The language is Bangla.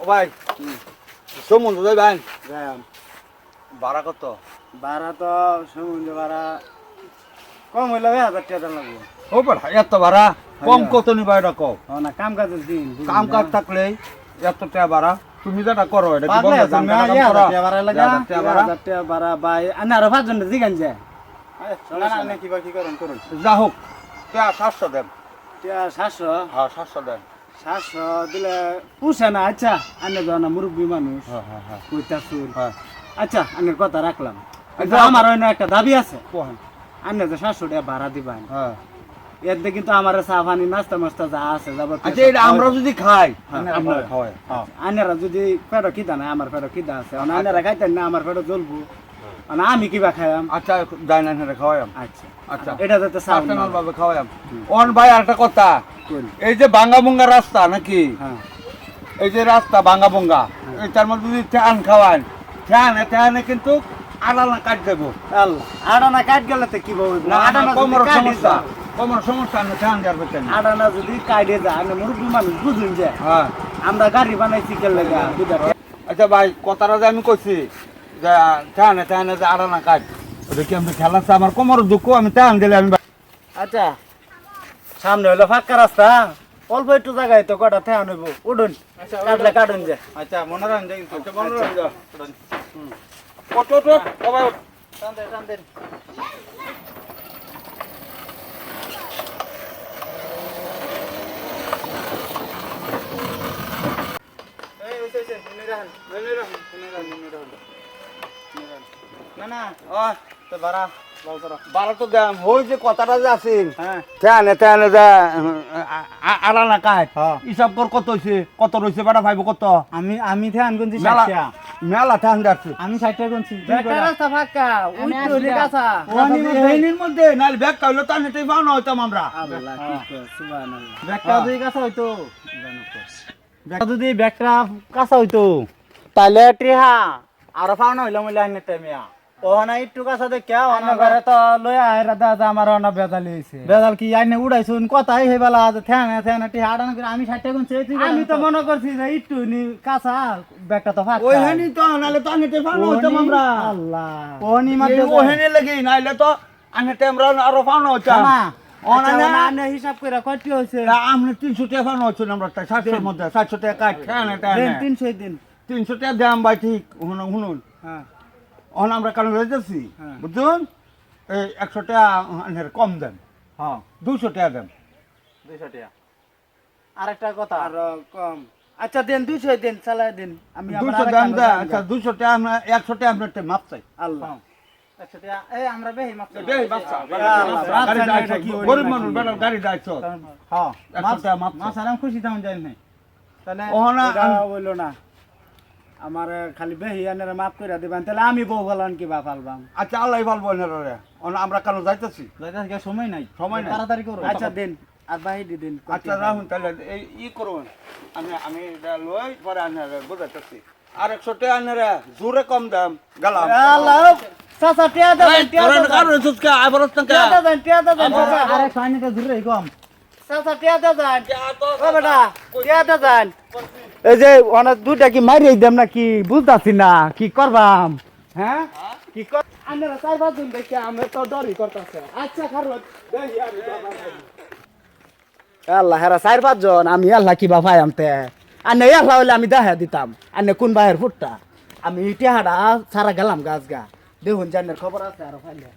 ও ভাই সমুদ্র যাইবেন? যাম ভাড়া কত? ভাড়া তো সমুদ্র ভাড়া কম হইলে হাজার টাকা লাগবে। ও বেড়া এত ভাড়া? কম কত নিবা এটা ও না কাম কাজের দিন কাম কাজ থাকলে এত টাকা ভাড়া? তুমি যেটা করো এটা কি বন্ধ জান কাম ভাড়া লাগা, হাজার টাকা ভাড়া। ভাড়া বা আনে আরও পাঁচজন জিগান যায়। না না কি করেন করুন। যা হোক সাতশো দেন। সাতশো? হ্যাঁ সাতশো দেন। সাতশো দিলে পুষে না আচ্ছা আনে যাও না মুরব্বী মানুষ হ্যাঁ হ্যাঁ হ্যাঁ। আচ্ছা আনের কথা রাখলাম। আচ্ছা। আমার অন্য একটা দাবি আছে। আনে যে সাতশো টাকা ভাড়া দিবেন। এতে কিন্তু আমার নাস্তা মাস্তা যা আছে যাব আচ্ছা এটা আমরা যদি খাই আপনারা খাওয়াই। আনেরা যদি পেটো কিদা নাই আমার পেটো কিদা আছে। আনেরা খাইতেন না আমার পেটো জ্বলবো। আমি কিবা খাইলাম আচ্ছা না এখানে আচ্ছা। আচ্ছা। এটা যাতে না ভাবে অন ভাই আরেকটা কথা। করি। এই যে বাঙ্গা বুঙ্গা রাস্তা নাকি? হ্যাঁ। এই যে রাস্তা বাঙ্গা বুঙ্গা এটার মধ্যে যদি ঠ্যান খাওয়ান ঠ্যানে ঠ্যানে কিন্তু আড়াল কাট দেবো। আডানা কাট গেলে তো কি বলব? কোমর সমস্যা কোমর সমস্যা না ঠ্যান বেতন আডানা যদি কাটে যায় মুরব্বী মানুষ বুঝুন যে। হ্যাঁ। আমরা গাড়ি বানাইছি কে লেগা? আচ্ছা ভাই কথাটা যে আমি কইছি যে ঠ্যানে ঠ্যানে যে আড়ানা কাট ওটা কি আমি খেলাচ্ছে আমার কোমর দুঃখ আমি ঠ্যান দিলে আমি আচ্ছা। সামনে হলো ফাঁকা রাস্তা। অল্প একটু জায়গায় তো কটা থেয়া নেব উঠুন। কাটলে কাটুন যে। আচ্ছা মনে রাখেন যাই আচ্ছা মনে রাখেন যা ওট ওট ওট ও ভাই টান দেন, টান রাখেন। না না ও। বারো তো দাম ওই যে কথাটা যে আছেন হ্যাঁ। যে হ্যাঁ। হিসাব কর কত হইছে কত রইছে বেটা ভাইব কত? আমি আমি ধ্যান গুনছি মেলা ষাটটা। মেলা ঠ্যান যাচ্ছে আমি ষাটটা গুনছি বেকার রাস্তা ফাঁকা উই তো রে। কাঁচা এর মধ্যে। নাহলে ব্যাগ কাইলো তার নেটেই পাওয়া হইতাম আমরা। আল্লাহ কি কয়, সুবহানাল্লাহ। ব্যাগটা যদি কাঁচা হইতো। ব্যাগটা যদি ব্যাগটা কাঁচা হইতো। তাহলে টিহা আর পাওনা হইলাম হইলে আইনে টাইমিয়া ওহনা একটু কাছে দেখে অন্য ঘরে তো লই আয় দাদা আমার অন্য বেজালি হইছে। বেজাল কি আইনে উড়াইছুন? কথাই হে বেলা থ্যাং থ্যাং টি হাডান করে আমি ষাটটা আমি তো মনে করছি যে একটু নি কাঁচা ব্যাগটা তো ফাঁকা। ওই তো হইতাম আমরা। আল্লাহ। মাঝে লাগি নাহলে তো আনেতে আমরা আরও পাওয়া হইতাম। না আচ্ছা, হিসাব করে আমরা তিনশো টাকা হচ্ছে আমরা সাতশোর মধ্যে। সাতশো টাকা তিনশো দিন তিনশো টাকা দাম ভাই ঠিক। শুনুন হ্যাঁ। অন আমরা কারণ যাচ্ছি হ্যাঁ। বুঝুন? এই একশো টাকা কম দেন। হ্যাঁ। দুশো টাকা দেন। দুইশো টাকা। আরেকটা কথা। আর কম। আচ্ছা দেন দুইশো দিন চালাই দিন। আমি দুশো আরেকটা দেন আচ্ছা দুশো টাকা আমরা একশো টাকা আপনার একটা মাপ চাই। আল্লাহ। একশো টাকা আমরা বেহি মাপ চাই। আল্লাহ, না, হ্যাঁ। আরাম খুশি তেমন যাই নাই। তাহলে ওহনা এটা আম- হইল না আমার খালি বেহি আনের মাপ করে দিবেন তাহলে আমি বউ গলান কি বা পালবাম? আচ্ছা আল্লাহ ভালো রে। অন আমরা কেন যাইতেছি? যাইতে সময় নাই। সময় নাই। তাড়াতাড়ি করো। আচ্ছা দিন। আর বাহি দি দিন আচ্ছা রাহুন তাহলে এই ই করুন। আমি আমি এটা লই পরে আনারে বুঝাইতেছি। আর একশো টাকা আনারে জোরে কম দাম গেলাম। আল্লাহ চাচা টিয়া দেন টিয়া দেন টিয়া দেন টিয়া দেন আরে খাইনি তো কম। চাচা টিয়া দেন ও বেটা টিয়া দেন এই যে অনেক দুইটা কি মারিয়ে দেম না কি বুঝতাছি না? কি করবাম? হ্যাঁ? কি কর আন্নারা চার পাঁচ জন দেখে আমি তো ডরি করতেছে। আচ্ছা খারত আল্লাহ হেরা চার পাঁচ জন আমি আল্লাহ কি বাপাই আমতে? আনে আল্লাহ হলে আমি দেখা দিতাম। আনে কোন বাহের ফুটটা? আমি টিহাটা সারা গেলাম গাছ গা। দেখুন জানের খবর আছে আরও ফাইলে।